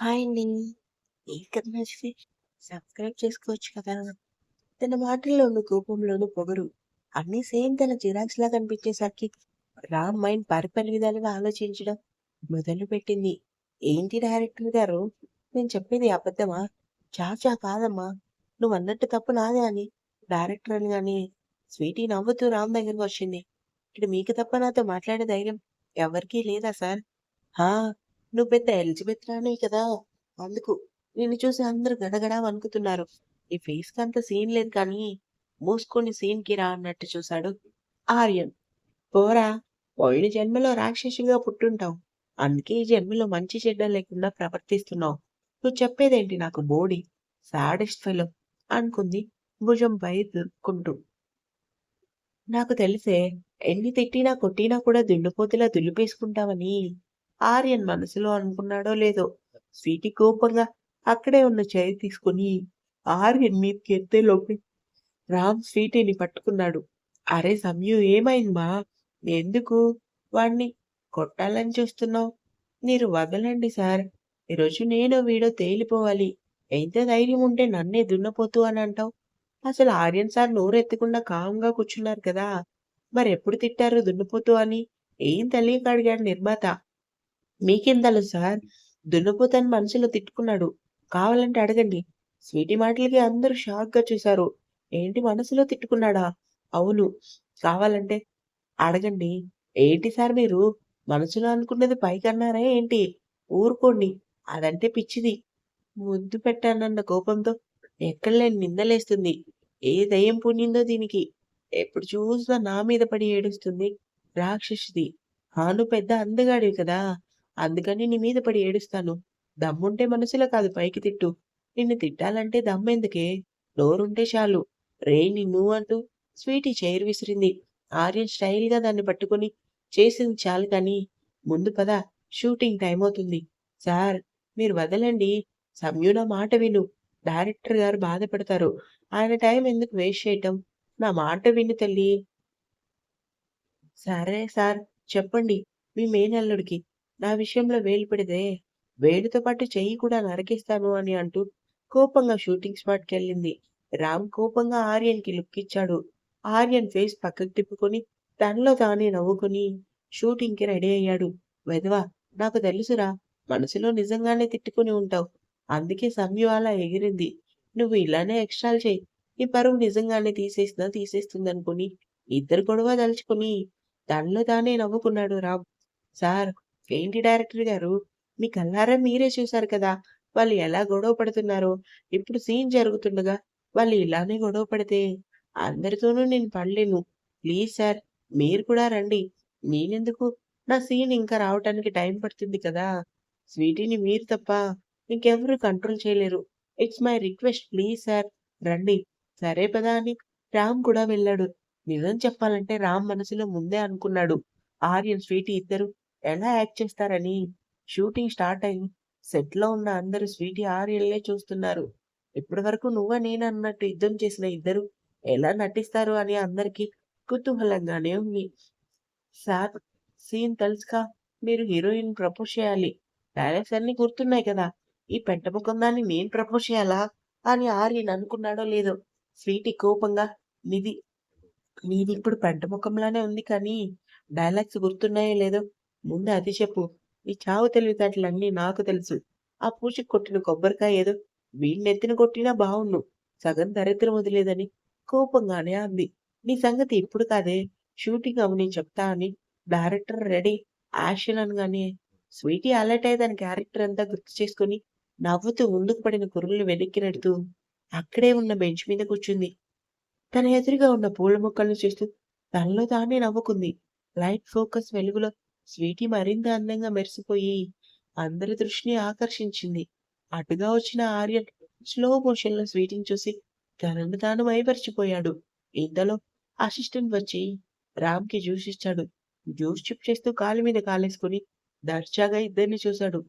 Hi అండి. ఈ కథ నచ్చితే సబ్స్క్రైబ్ చేసుకోవచ్చు కదా! తన మాటల్లోనూ, కోపంలోనూ పొగరు. అన్నీ సేమ్ తన జిరాక్స్‌లా కనిపించేసరికి రామ్ మైండ్ పరిపరి విధాలుగా ఆలోచించడం మొదలుపెట్టింది. ఏంటి డైరెక్టర్ గారు నేను చెప్పేది అబద్ధమా? చాచా కాదమ్మా! నువ్వు అన్నట్టు తప్పు నాదే అని డైరెక్టర్ అని కానీ స్వీటీ నవ్వుతూ రామ్ దగ్గరకొచ్చింది. ఇక్కడ మీకు తప్ప నాతో మాట్లాడే ధైర్యం ఎవరికీ లేదా సార్? హా! నువ్వు పెద్ద ఎలిజబెత్ రాణివి కదా! అందుకు నిన్ను చూసి అందరూ గడగడా వణుకుతున్నారు. ఫేస్ ఫేస్‌కి అంత సీన్ లేదు కానీ మూసుకొని సీన్‌కి రా అన్నట్టు చూశాడు ఆర్యన్. పోరా! పోయిన జన్మలో రాక్షసిగా పుట్టుంటావు. అందుకే ఈ జన్మలో మంచి చెడ్డ లేకుండా ప్రవర్తిస్తున్నావు. నువ్వు చెప్పేదేంటి నాకు బోడి సాడెస్ట్ ఫెలో అనుకుంది భుజంపై దులుపుకుంటూ. నాకు తెలిసే ఎన్ని తిట్టినా, కొట్టినా కూడా దుండుపోతులా దులిపేసుకుంటావని ఆర్యన్ మనసులో అనుకున్నాడో లేదో స్వీటీ కోపంగా అక్కడే ఉన్న చైర్ తీసుకుని ఆర్యన్ మీదకి ఎత్తేలోపే రామ్ స్వీటీని పట్టుకున్నాడు. అరే సంయు ఏమైందమ్మా? ఎందుకు వాణ్ణి కొట్టాలని చూస్తున్నావు? మీరు వదలండి సార్. ఈరోజు నేనో వీడో తేలిపోవాలి. ఎంత ధైర్యం ఉంటే నన్నే దున్నపోతూ అని అంటావు? అసలు ఆర్యన్ సార్ నోరెత్తకుండా కామ్‌గా కూర్చున్నారు కదా! మరెప్పుడు తిట్టారు దున్నపోతూ అని? ఏం తెలియక అడిగాడు నిర్మాత. మీకేం తెలుసు సార్? దున్నపోతని మనసులో తిట్టుకున్నాడు. కావాలంటే అడగండి. స్వీటీ మాటలకి అందరూ షాక్‌గా చూశారు. ఏంటి మనసులో తిట్టుకున్నాడా? అవును. కావాలంటే అడగండి. ఏంటి సార్ మీరు మనసులో అనుకున్నది పైకన్నారా ఏంటి? ఊరుకోండి. అదంటే పిచ్చిది. ముద్దు పెట్టానన్న కోపంతో ఎక్కడలేని నిందలేస్తుంది. ఏ దయ్యం పుణ్యిందో దీనికి. ఎప్పుడు చూసినా నా మీద పడి ఏడుస్తుంది. రాక్షసిది. హాను పెద్ద అందగాడివి కదా! అందుకని నీ మీద పడి ఏడుస్తాను. దమ్ముంటే మనసులో కాదు పైకి తిట్టు. నిన్ను తిట్టాలంటే దమ్మెందుకే? నోరుంటే చాలు. రే నిన్ను అంటూ స్వీటీ చైర్ విసిరింది. ఆర్యన్ స్టైల్‌గా దాన్ని పట్టుకొని చేసింది చాలు కానీ ముందు పద షూటింగ్ టైం అవుతుంది సార్ మీరు వదలండి. సంయు మాట విను. డైరెక్టర్ గారు బాధపడతారు. ఆయన టైం ఎందుకు వేస్ట్ చేయటం? నా మాట విను తల్లి సరే సార్ చెప్పండి. మీ మేనల్లుడికి నా విషయంలో వేలు పెడితే వేలుతో పాటు చెయ్యి కూడా నరికేస్తాను అని అంటూ కోపంగా షూటింగ్ స్పాట్‌కెళ్ళింది. రామ్ కోపంగా ఆర్యన్‌కి లుక్ ఇచ్చాడు. ఆర్యన్ ఫేస్ పక్కకు తిప్పుకొని తనలో తానే నవ్వుకుని షూటింగ్‌కి రెడీ అయ్యాడు. వెధవా నాకు తెలుసురా మనసులో నిజంగానే తిట్టుకొని ఉంటావు. అందుకే సమ్యు అలా ఎగిరింది. నువ్వు ఇలానే ఎక్స్ట్రాలు చేయి నీ పరువు నిజంగానే తీసేసినా తీసేస్తుందనుకుని ఇద్దరు గొడవ దలుచుకొని తనలో తానే నవ్వుకున్నాడు రామ్. సార్ ఏంటి డైరెక్టర్ గారు మీ కల్లారా మీరే చూశారు కదా! వాళ్ళు ఎలా గొడవ పడుతున్నారో. ఇప్పుడు సీన్ జరుగుతుండగా వాళ్ళు ఇలానే గొడవ పడితే అందరితోనూ నేను పడలేను. ప్లీజ్ సార్ మీరు కూడా రండి. నేనెందుకు? నా సీన్ ఇంకా రావటానికి టైం పడుతుంది కదా! స్వీటీని మీరు తప్ప ఇంకెవరు కంట్రోల్ చేయలేరు. It's my request please sir రండి. సరే పదా అని రామ్ కూడా వెళ్ళాడు. నిజం చెప్పాలంటే రామ్ మనసులో ముందే అనుకున్నాడు. ఆర్యన్, స్వీటీ ఇద్దరు ఎలా యాక్ట్ చేస్తారని. షూటింగ్ స్టార్ట్ అయ్యి సెట్‌లో ఉన్న అందరూ స్వీటీ, ఆర్యన్‌లే చూస్తున్నారు. ఇప్పటివరకు నువ్వా నేను అన్నట్టు యుద్ధం చేసిన ఇద్దరు ఎలా నటిస్తారు అని అందరికీ కుతూహలంగానే ఉంది. సార్ సీన్ తెలుసుగా మీరు హీరోయిన్ ప్రపోజ్ చేయాలి. డైలాగ్స్ అన్ని గుర్తున్నాయి కదా! ఈ పెంట మొఖం దాన్ని నేను ప్రపోజ్ చేయాలా? అని ఆర్యన్ అనుకున్నాడో లేదో స్వీటీ కోపంగా నీది ఇప్పుడు పెంట ముఖంలానే ఉంది కానీ డైలాగ్స్ గుర్తున్నాయో లేదో ముందు అది చెప్పు. నీ చావు తెలివితేటలన్నీ నాకు తెలుసు. ఆ పూచి కొట్టిన కొబ్బరికాయ ఏదో వీళ్ళెత్తిన కొట్టినా బావుణ్ణు. సగం దరిద్రం వదిలేదని కోపంగానే అంది. నీ సంగతి ఇప్పుడు కాదే షూటింగ్ అవ్వని చెప్తా అని డైరెక్టర్ రెడీ యాక్షన్ అనగానే స్వీటీ అలర్ట్ అయ్యి దాని క్యారెక్టర్ అంతా గుర్తు చేసుకొని నవ్వుతూ ముందుకు పడిన కురులు వెనక్కి నెడుతూ అక్కడే ఉన్న బెంచ్ మీద కూర్చుంది. తన ఎదురుగా ఉన్న పూల మొక్కలను చూస్తూ తనలో తానే నవ్వుకుంది. లైట్ ఫోకస్ వెలుగులో స్వీటీ మరింత అందంగా మెరిసిపోయి అందరి దృష్టిని ఆకర్షించింది. అటుగా వచ్చిన ఆర్యన్ స్లో మోషన్‌లో స్వీటిని చూసి తనను తాను మైపరిచిపోయాడు ఇంతలో అసిస్టెంట్ వచ్చి రామ్‌కి జ్యూస్ ఇచ్చాడు. జ్యూస్ చిప్ చేస్తూ కాలు మీద కాలేసుకొని దర్జాగా ఇద్దరిని చూశాడు.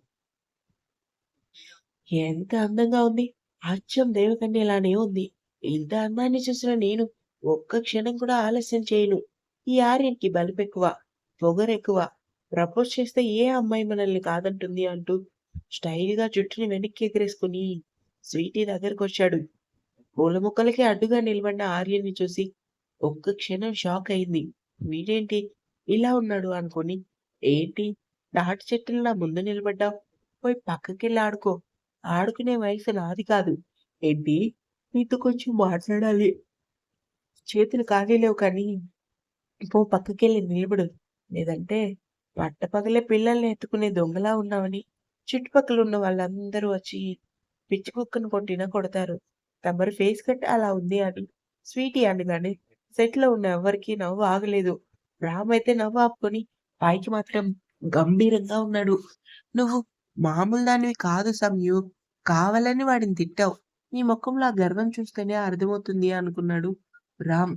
ఎంత అందంగా ఉంది. అచ్చం దేవకన్యలానే ఉంది. ఇంత అందాన్ని చూసిన నేను ఒక్క క్షణం కూడా ఆలస్యం చేయను. ఈ ఆర్యన్‌కి బలుపెక్కువ. పొగరెక్కువ. ప్రపోజ్ చేస్తే ఏ అమ్మాయి మనల్ని కాదంటుంది అంటూ స్టైల్‌గా జుట్టుని వెనక్కి ఎగరేసుకొని స్వీటీ దగ్గరకొచ్చాడు. పూల మొక్కలకి అడ్డుగా నిలబడిన ఆర్యన్‌ని చూసి ఒక్క క్షణం షాక్ అయింది. వీడేంటి ఇలా ఉన్నాడు అనుకుని ఏంటి తాటి చెట్టులా ముందు నిలబడ్డావు? పోయి పక్కకెళ్ళి ఆడుకో. ఆడుకునే వయసు నాది కాదు. ఏంటి నీతో కొంచెం మాట్లాడాలి. చేతులు ఖాళీలేవు కానీ పో పక్కకెళ్ళి నిలబడు. లేదంటే పట్టపగలే పిల్లల్ని ఎత్తుకునే దొంగలా ఉన్నావని చుట్టుపక్కల ఉన్న వాళ్ళందరూ వచ్చి పిచ్చి కుక్కను కొట్టినా కొడతారు. తమరి ఫేస్ కట్ అలా ఉంది అని స్వీటీ అనగానే సెట్‌లో ఉన్న ఎవ్వరికీ నవ్వు ఆగలేదు. రామ్ అయితే నవ్వు ఆపుకొని పైకి మాత్రం గంభీరంగా ఉన్నాడు. నువ్వు మామూలు దానివి కాదు సంయు. కావాలని వాడిని తిట్టావు. నీ ముఖంలో ఆ గర్వం చూస్తేనే అర్థమవుతుంది అనుకున్నాడు రామ్.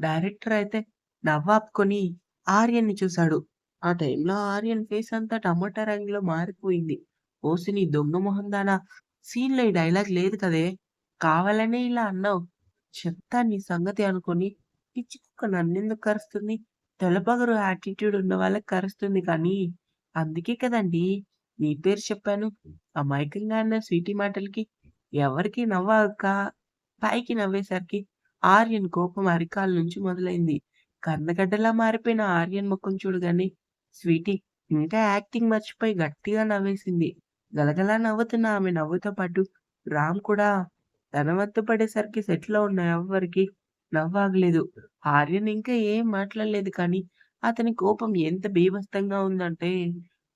డైరెక్టర్ అయితే నవ్వాపుకొని ఆర్యన్‌ని చూశాడు. ఆ టైంలో ఆర్యన్ ఫేస్ అంతా టమాటా రంగులో మారిపోయింది. ఓసి నీ దొంగ మొహందానా! సీన్‌లో ఈ డైలాగ్ లేదు కదే! కావాలనే ఇలా అన్నావు. చెప్తా నీ సంగతి అనుకొని పిచ్చి కుక్క నన్నెందుకు కరుస్తుంది? తెల్లబగరు యాటిట్యూడ్ ఉన్న వాళ్ళకి కరుస్తుంది కానీ అందుకే కదండీ నీ పేరు చెప్పాను. అమాయకంగా అన్న స్వీటీ మాటలకి ఎవరికి నవ్వాక పైకి నవ్వేసరికి ఆర్యన్ కోపం అరికాల నుంచి మొదలైంది. కందగడ్డలా మారిపోయిన ఆర్యన్ ముఖం చూడగానే స్వీటీ ఇంకా యాక్టింగ్ మర్చిపోయి గట్టిగా నవ్వేసింది. గలగలా నవ్వుతున్న ఆమె నవ్వుతో పాటు రామ్ కూడా తన పడేసరికి సెట్‌లో ఉన్న ఎవ్వరికీ నవ్వాగలేదు. ఆర్యన్ ఇంకా ఏం మాట్లాడలేదు కానీ అతని కోపం ఎంత బీభత్సంగా ఉందంటే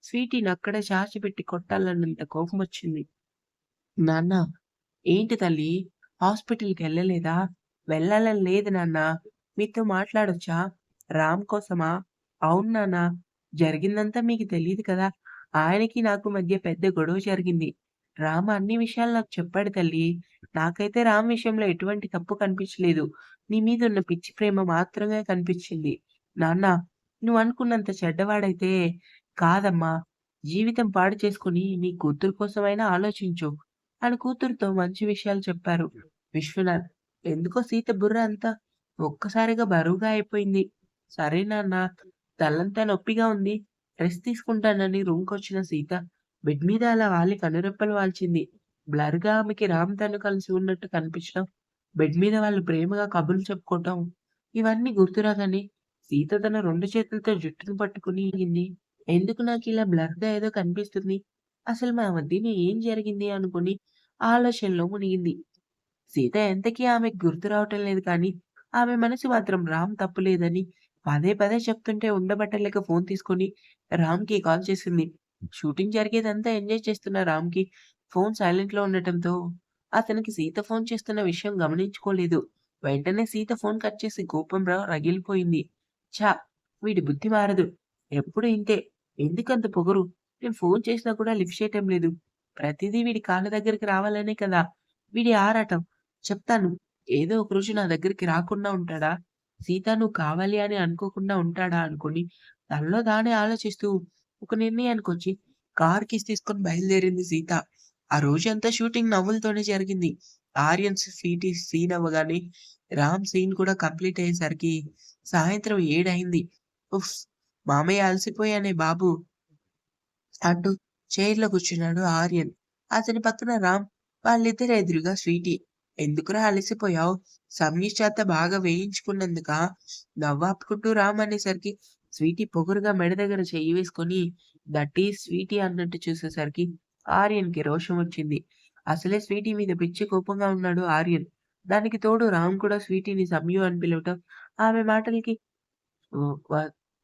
స్వీటీని అక్కడే చాచిపెట్టి కొట్టాలన్నంత కోపం వచ్చింది నాన్నా! ఏంటి తల్లి హాస్పిటల్కి వెళ్ళలేదా వెళ్ళాలని లేదు నాన్నా! మీతో మాట్లాడొచ్చా? రామ్ కోసమా? అవును నాన్నా! జరిగిందంతా మీకు తెలియదు కదా! ఆయనకి నాకు మధ్య పెద్ద గొడవ జరిగింది. రామ్ అన్ని విషయాలు నాకు చెప్పాడు తల్లి నాకైతే రామ్ విషయంలో ఎటువంటి తప్పు కనిపించలేదు. నీ మీద ఉన్న పిచ్చి ప్రేమ మాత్రమే కనిపించింది. నాన్నా! నువ్వనుకున్నంత చెడ్డవాడైతే కాదమ్మా! జీవితం పాడు చేసుకుని నీ కూతురు కోసమైనా ఆలోచించు అని కూతురుతో మంచి విషయాలు చెప్పారు. విశ్వనాథ్ ఎందుకో సీత బుర్ర అంతా ఒక్కసారిగా బరువుగా అయిపోయింది. సరే నాన్నా! తలంతా నొప్పిగా ఉంది. రెస్ట్ తీసుకుంటానని రూమ్‌కొచ్చిన సీత బెడ్ మీద అలా వాలి కనురెప్పలు వాల్చింది. బ్లర్‌గా ఆమెకి రామ్ తను కలిసి ఉన్నట్టు కనిపించడం, బెడ్ మీద వాళ్ళు ప్రేమగా కబుర్లు చెప్పుకోవటం ఇవన్నీ గుర్తురాగానే సీత తన రెండు చేతులతో జుట్టును పట్టుకుని ఎందుకు నాకు ఇలా బ్లర్‌గా ఏదో కనిపిస్తుంది? అసలు మా మధ్యన ఏం జరిగింది? అనుకుని ఆలోచనలో మునిగింది. సీత ఎంతకీ ఆమెకు గుర్తు రావటం లేదు కానీ ఆమె మనసు మాత్రం రామ్ తప్పు లేదని పదే పదే చెప్తుంటే ఉండబట్టలేక ఫోన్ తీసుకొని రామ్‌కి కాల్ చేసింది. షూటింగ్ జరిగేదంతా ఎంజాయ్ చేస్తున్న రామ్‌కి ఫోన్ సైలెంట్‌లో ఉండటంతో అతనికి సీత ఫోన్ చేస్తున్న విషయం గమనించుకోలేదు. వెంటనే సీత ఫోన్ కట్ చేసి కోపంలో రగిలిపోయింది. ఛ! వీడి బుద్ధి మారదు. ఎప్పుడు ఇంతే. ఎందుకంత పొగరు? నేను ఫోన్ చేసినా కూడా లిఫ్ట్ చేయటం లేదు. ప్రతిదీ వీడి కాళ్ళ దగ్గరికి రావాలనే కదా వీడి ఆరాటం. చెప్తాను. ఏదో ఒక రోజు నా దగ్గరికి రాకుండా ఉంటాడా? సీత నువ్వు కావాలి అని అనుకోకుండా ఉంటాడా అనుకుని తనలో తానే ఆలోచిస్తూ ఒక నిర్ణయానికి వచ్చి కార్ కిస్ తీసుకొని బయలుదేరింది సీత. ఆ రోజంతా షూటింగ్ నవ్వులతోనే జరిగింది. ఆర్యన్ సీటీ సీన్ అవ్వగానే రామ్ సీన్ కూడా కంప్లీట్ అయ్యేసరికి సాయంత్రం ఏడైంది ఉఫ్! మామయ్య అలసిపోయానే బాబు! అంటూ చైర్‌లో కూర్చున్నాడు ఆర్యన్. అతని పక్కన రామ్, వాళ్ళిద్దరు ఎదురుగా స్వీటీ. ఎందుకురా అలసిపోయావ్? సమీష్ చేత బాగా వేయించుకున్నందుక నవ్వాపుకుంటూ రామ్ అనేసరికి స్వీటీ పొగరుగా మెడ దగ్గర చెయ్యి వేసుకొని దట్టి స్వీటీ అన్నట్టు చూసేసరికి ఆర్యన్‌కి రోషం వచ్చింది. అసలే స్వీటీ మీద పిచ్చి కోపంగా ఉన్నాడు ఆర్యన్. దానికి తోడు రామ్ కూడా స్వీటీని సమయం అని పిలవటం, ఆమె మాటలకి వ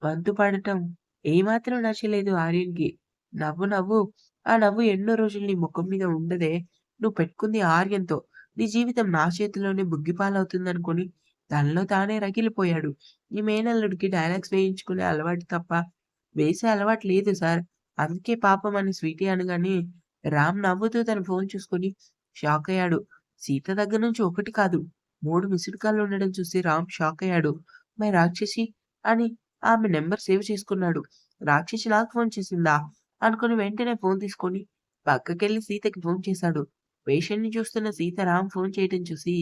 వంతు పడటం ఏమాత్రం నచ్చలేదు ఆర్యన్‌కి. నవ్వు నవ్వు. ఆ నవ్వు ఎన్నో రోజులు నీ ముఖం మీద ఉండదే. నువ్వు పెట్టుకుంది ఆర్యన్‌తో. నీ జీవితం నా చేతిలోనే బుగ్గిపాలవుతుందనుకోని తనలో తానే రగిలిపోయాడు. ఈ మేనల్లుడికి డైలాగ్స్ వేయించుకునే అలవాటు తప్ప వేసే అలవాటు లేదు సార్. అందుకే పాపం అని స్వీటీ అనగానే రామ్ నవ్వుతూ తన ఫోన్ చూసుకొని షాకయ్యాడు. సీత దగ్గర నుంచి ఒకటి కాదు మూడు మిస్డ్ కాల్లు ఉండడం చూసి రామ్ షాక్ అయ్యాడు మై రాక్షసి అని ఆమె నెంబర్ సేవ్ చేసుకున్నాడు. రాక్షసి నాకు ఫోన్ చేసిందా? అనుకుని వెంటనే ఫోన్ తీసుకొని పక్కకెళ్ళి సీతకి ఫోన్ చేశాడు. పేషెంట్‌ని చూస్తున్న సీతారాం ఫోన్ చేయటం చూసి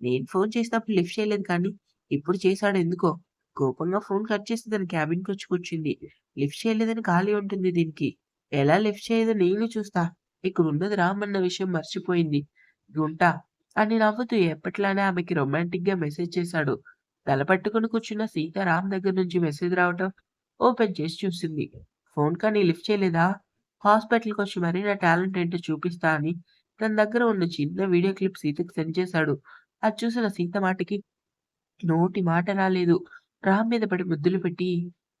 నేను ఫోన్ చేసినప్పుడు లిఫ్ట్ చేయలేదు కానీ ఇప్పుడు చేశాడు ఎందుకో కోపంగా ఫోన్ కట్ చేసి తన క్యాబిన్‌కొచ్చి కూర్చుంది. లిఫ్ట్ చేయలేదని ఖాళీ ఉంటుంది దీనికి. ఎలా లిఫ్ట్ చేయదో నేను చూస్తా. ఇక్కడ రామ్ అన్న విషయం మర్చిపోయింది. గుంట అని నవ్వుతూ ఎప్పట్లానే ఆమెకి రొమాంటిక్‌గా మెసేజ్ చేశాడు. తల పట్టుకుని కూర్చున్న సీతారాం దగ్గర నుంచి మెసేజ్ రావటం ఓపెన్ చేసి చూసింది. ఫోన్ కానీ లిఫ్ట్ చేయలేదా? హాస్పిటల్కి వచ్చి మరీ నా టాలెంట్ ఏంటో చూపిస్తా అని తన దగ్గర ఉన్న చిన్న వీడియో క్లిప్ సీతకి సెండ్ చేశాడు. అది చూసిన సీత మాటకి నోటి మాట రాలేదు. రామ్ మీద పడి ముద్దులు పెట్టి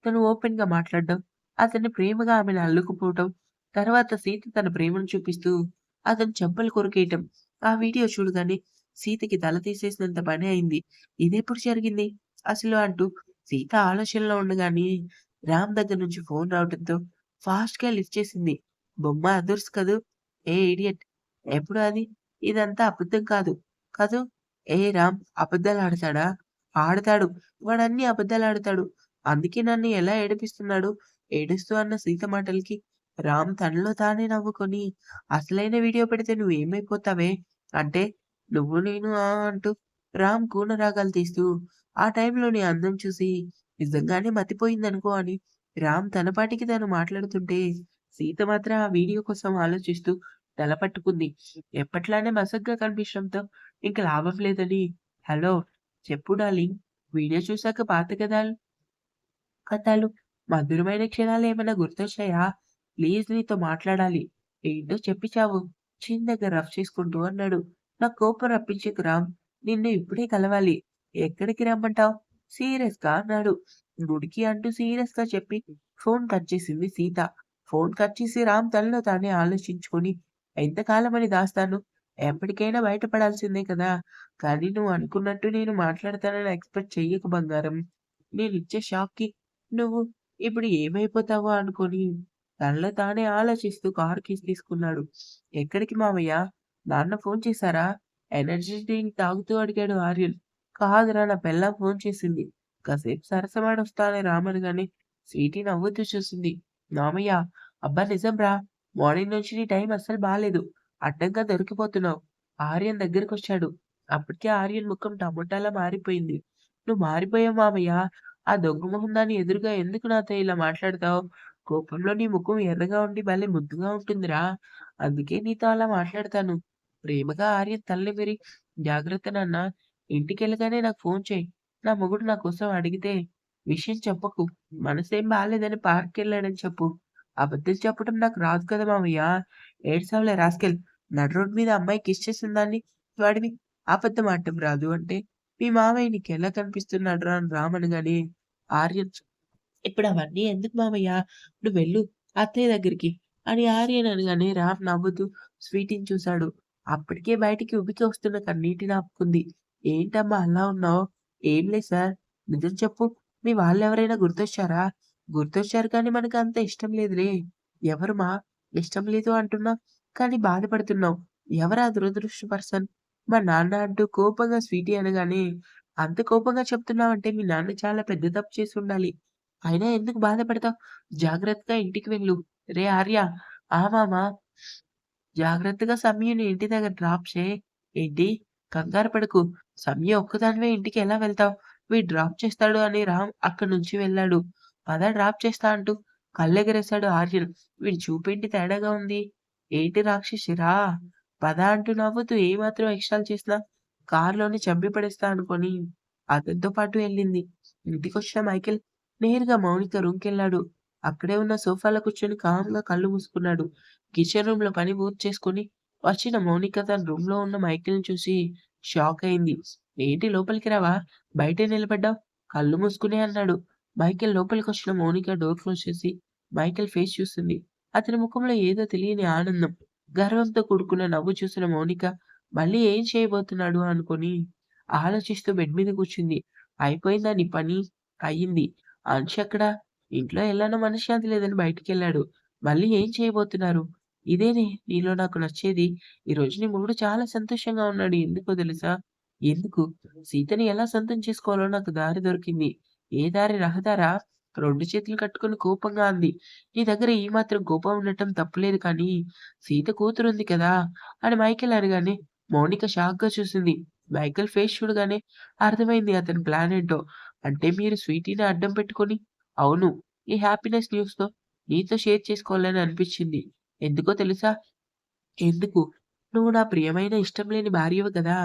తను ఓపెన్గా మాట్లాడడం, అతన్ని ప్రేమగా ఆమెను అల్లుకుపోవటం, తర్వాత సీత తన ప్రేమను చూపిస్తూ అతను చెంపలు కొరికేయటం. ఆ వీడియో చూడగానే సీతకి తల తీసేసినంత పని అయింది. ఇదెప్పుడు జరిగింది అసలు అంటూ సీత ఆలోచనలో ఉండగానే రామ్ దగ్గర నుంచి ఫోన్ రావటంతో ఫాస్ట్‌గా లిఫ్ట్ చేసింది. బొమ్మ అదుర్స్ కదూ! ఏ ఇడియట్! ఎప్పుడు అది? ఇదంతా అబద్ధం కాదు. కదూ! ఏ రామ్ అబద్ధాలు ఆడతాడా ఆడతాడు. వాడన్ని అబద్ధాలు ఆడతాడు అందుకే నన్ను ఎలా ఏడిపిస్తున్నాడు? ఏడుస్తూ అన్న సీత మాటలకి రామ్ తనలో తానే నవ్వుకొని అసలైన వీడియో పెడితే నువ్వు ఏమైపోతావే అంటే నువ్వు నేను ఆ! అంటూ రామ్ కూనరాగాలు తీస్తూ ఆ టైంలో నీ అందం చూసి నిజంగానే మతిపోయిందనుకో అని రామ్ తన పాటికి తను మాట్లాడుతుంటే సీత మాత్రం ఆ వీడియో కోసం ఆలోచిస్తూ తల పట్టుకుంది. ఎప్పట్లానే మసగ్గా కనిపించడంతో ఇంక లాభం లేదని హలో! చెప్పు డార్లింగ్. వీడియో చూసాక పాత కథలు కథలు, మధురమైన క్షణాలు ఏమైనా గుర్తొచ్చాయా? ప్లీజ్ నీతో మాట్లాడాలి. ఏంటో చెప్పిచావు చిన్నగా రఫ్ చేసుకుంటూ అన్నాడు. నా కోపం రప్పించకు రామ్. నిన్ను ఇప్పుడే కలవాలి. ఎక్కడికి రమ్మంటావ్? సీరియస్‌గా అన్నాడు. గుడికి అంటూ సీరియస్‌గా చెప్పి ఫోన్ కట్ చేసింది సీత. ఫోన్ కట్ చేసి రామ్ తనలో తానే ఆలోచించుకొని ఎంతకాలమని దాస్తాను? ఎప్పటికైనా బయటపడాల్సిందే కదా! కానీ నువ్వు అనుకున్నట్టు నేను మాట్లాడతానని ఎక్స్‌పెక్ట్ చెయ్యకు బంగారం. నేను ఇచ్చే షాక్‌కి నువ్వు ఇప్పుడు ఏమైపోతావో అనుకొని తనలో తానే ఆలోచిస్తూ కారు కీస్ తీసుకున్నాడు. ఎక్కడికి మావయ్య? నాన్న ఫోన్ చేశారా? ఎనర్జీ డ్రింక్ తాగుతూ అడిగాడు ఆర్యన్. కాదురా నా పెళ్ళాం ఫోన్ చేసింది. కాసేపు సరసమాడొస్తానే రామని గాని స్వీటీ నవ్వుతూ చూసింది. మామయ్య అబ్బా నిజం రా మార్నింగ్ నుంచి నీ టైం అస్సలు బాగాలేదు అడ్డంగా దొరికిపోతున్నావు. ఆర్యన్ దగ్గరకొచ్చాడు. అప్పటికే ఆర్యన్ ముఖం టమోటాలా మారిపోయింది. నువ్వు మారిపోయావు మామయ్య. ఆ దొంగ మొహం దాని ఎదురుగా ఎందుకు నాతో ఇలా మాట్లాడతావు? కోపంలో నీ ముఖం ఎర్రగా ఉండి భలే ముద్దుగా ఉంటుందిరా! అందుకే నీతో అలా మాట్లాడతాను. ప్రేమగా ఆర్యన్ తల్లి పెరిగి జాగ్రత్త నాన్నా. ఇంటికెళ్ళగానే నాకు ఫోన్ చేయి నా మొగుడు నా కోసం అడిగితే విషయం చెప్పకు. మనసేం కి వెళ్ళాడని చెప్పు. అబద్ధం చెప్పడం నాకు రాదు కదా మామయ్య ఏడ్సావులే రాసుకెళ్ళి నడి రోడ్డు మీద అమ్మాయి కిస్ చేసిన దాన్ని ఆ అబద్ధం ఆడటం రాదు అంటే మీ మావయ్య నీకెలా కనిపిస్తున్నాడురా అని రామను అనగానే ఆర్యన్ ఇప్పుడు అవన్నీ ఎందుకు మామయ్య నువ్వు వెళ్ళు అత్తయ్య దగ్గరికి అని ఆర్యన్ అనగానే రామ్ నవ్వుతూ స్వీటీని చూశాడు. అప్పటికే బయటికి ఉబికి వస్తున్న కన్నీటిని ఆపుకుంది. ఏంటమ్మా అలా ఉన్నావు? ఏం లేదు సార్. నిజం చెప్పు. మీ వాళ్ళు ఎవరైనా గుర్తొచ్చారా? గుర్తొచ్చారు కానీ మనకు అంత ఇష్టం లేదులే. ఎవరు మా? ఇష్టం లేదు అంటున్నావు, కానీ బాధపడుతున్నావు. ఎవరా దురదృష్ట పర్సన్? మా నాన్న అంటూ కోపంగా స్వీటీ అనగానే అంత కోపంగా చెప్తున్నావంటే మీ నాన్న చాలా పెద్ద తప్పు చేసుండాలి. అయినా ఎందుకు బాధపడతావు? జాగ్రత్తగా ఇంటికి వెళ్ళు. రే ఆర్య! ఆ మామ! జాగ్రత్తగా సమ్యుని ఇంటి దగ్గర డ్రాప్ చెయ్. ఏంటి? కంగారు పడకు. సమయ ఒక్కదానివే ఇంటికి ఎలా వెళ్తావు? మీ డ్రాప్ చేస్తాడు అని రామ్ అక్కడి నుంచి వెళ్ళాడు. పద డ్రాప్ చేస్తా అంటూ కళ్ళెగరేశాడు ఆర్యన్. వీడి చూపేంటి తేడాగా ఉంది? ఏంటి రాక్షసిరా పద అంటూ నవ్వుతూ ఏమాత్రం ఎక్స్ట్రాలు చేసినా కారులోని చంపి పడేస్తా అనుకొని అతనితో పాటు వెళ్ళింది. ఇంటికొచ్చిన మైకేల్ నేరుగా మౌనిక రూమ్‌కెళ్ళాడు. అక్కడే ఉన్న సోఫాలో కూర్చొని కామ్‌గా కళ్ళు మూసుకున్నాడు. కిచెన్ రూమ్లో పని పూర్తి చేసుకొని వచ్చిన మౌనిక తన రూమ్లో ఉన్న మైకేల్‌ని చూసి షాక్ అయింది. ఏంటి లోపలికి రావా? బయట నిలబడ్డావు. కళ్ళు మూసుకునే అన్నాడు. మైకేల్ లోపలికొచ్చిన మౌనిక డోర్ క్లోజ్ చేసి మైకేల్ ఫేస్ చూసింది. అతని ముఖంలో ఏదో తెలియని ఆనందం, గర్వంతో కూడుకున్న నవ్వు చూసిన మౌనిక మళ్ళీ ఏం చేయబోతున్నాడు అనుకుని ఆలోచిస్తూ బెడ్ మీద కూర్చుంది. అయిపోయిందా నీ పని? అయింది. అంశ అక్కడ ఇంట్లో ఎలానో మనశ్శాంతి లేదని బయటికి వెళ్ళాడు మళ్ళీ ఏం చేయబోతున్నారు? ఇదేనే నీలో నాకు నచ్చేది. ఈరోజు నీ మూడు చాలా సంతోషంగా ఉన్నాడు. ఎందుకో తెలుసా? ఎందుకు? సీతని ఎలా సొంతం చేసుకోవాలో నాకు దారి దొరికింది. ఏ దారి రహదారా? రెండు చేతులు కట్టుకొని కోపంగా అంది. నీ దగ్గర ఈ మాత్రం కోపం ఉండటం తప్పులేదు కానీ సీత కూతురుంది కదా! అని మైకేల్ అనగానే మౌనిక షాక్‌గా చూసింది. మైకేల్ ఫేస్ చూడగానే అర్థమైంది అతని ప్లాన్ ఏంటో. అంటే మీరు స్వీటీని అడ్డం పెట్టుకొని అవును. ఈ హ్యాపీనెస్ న్యూస్‌తో నీతో షేర్ చేసుకోవాలని అనిపించింది. ఎందుకో తెలుసా? ఎందుకు? నువ్వు నా ప్రియమైన ఇష్టం లేని భార్యవు కదా!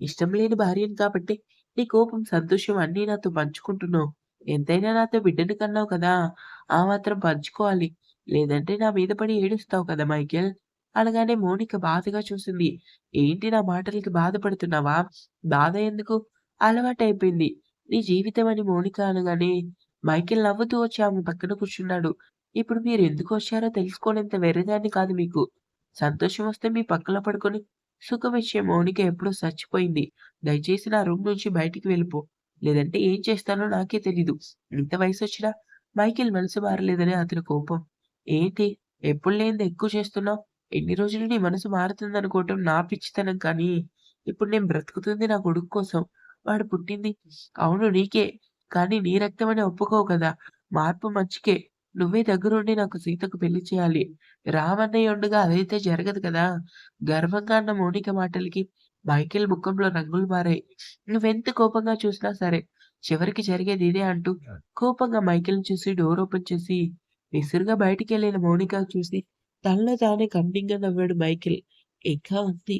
ఇష్టం లేని భార్యను కాబట్టి నీ కోపం, సంతోషం అన్నీ నాతో పంచుకుంటున్నావు. ఎంతైనా నాతో బిడ్డని కన్నావు కదా! ఆ మాత్రం పంచుకోవాలి. లేదంటే నా మీద పడి ఏడుస్తావు కదా మైకేల్! అనగానే మోనిక బాధగా చూసింది. ఏంటి నా మాటలకి బాధపడుతున్నావా? బాధ ఎందుకు? అలవాటైపోయింది. నీ జీవితం అని మోనిక అనగానే మైకేల్ నవ్వుతూ వచ్చి ఆమె పక్కన కూర్చున్నాడు. ఇప్పుడు మీరు ఎందుకు వచ్చారో తెలుసుకోలేంత వెర్రదాన్ని కాదు మీకు. సంతోషం వస్తే మీ పక్కన పడుకొని సుఖ విషయం మౌనిక ఎప్పుడో చచ్చిపోయింది. దయచేసి నా రూమ్ నుంచి బయటికి వెళ్ళిపో. లేదంటే ఏం చేస్తానో నాకే తెలీదు. ఇంత వయసు వచ్చినా మైకిల్ మనసు మారలేదని అతని కోపం. ఏంటి? ఎప్పుడు లేనిది ఎక్కువ చేస్తున్నావు? ఎన్ని రోజులు నీ మనసు మారుతుందనుకోవటం నా పిచ్చితనం కానీ, ఇప్పుడు నేను బ్రతుకుతుంది నా కొడుకు కోసం. వాడు పుట్టింది అవును నీకే. కానీ నీ రక్తమని ఒప్పుకోవు కదా! మార్పు మంచికే. నువ్వే దగ్గరుండి నాకు సీతకు పెళ్ళి చేయాలి. రామ్ అన్నయ్య ఉండగా అదైతే జరగదు కదా! గర్వంగా అన్న మౌనిక మాటలకి మైకేల్ ముఖంలో రంగులు మారాయి. నువ్వెంత కోపంగా చూసినా సరే, చివరికి జరిగేది ఇదే అంటూ కోపంగా మైకేల్‌ని చూసి డోర్ ఓపెన్ చేసి విసురుగా బయటికెళ్ళిన మౌనిక చూసి తనలో తానే కన్నింగా నవ్వాడు మైకేల్. ఇంకా ఉంది.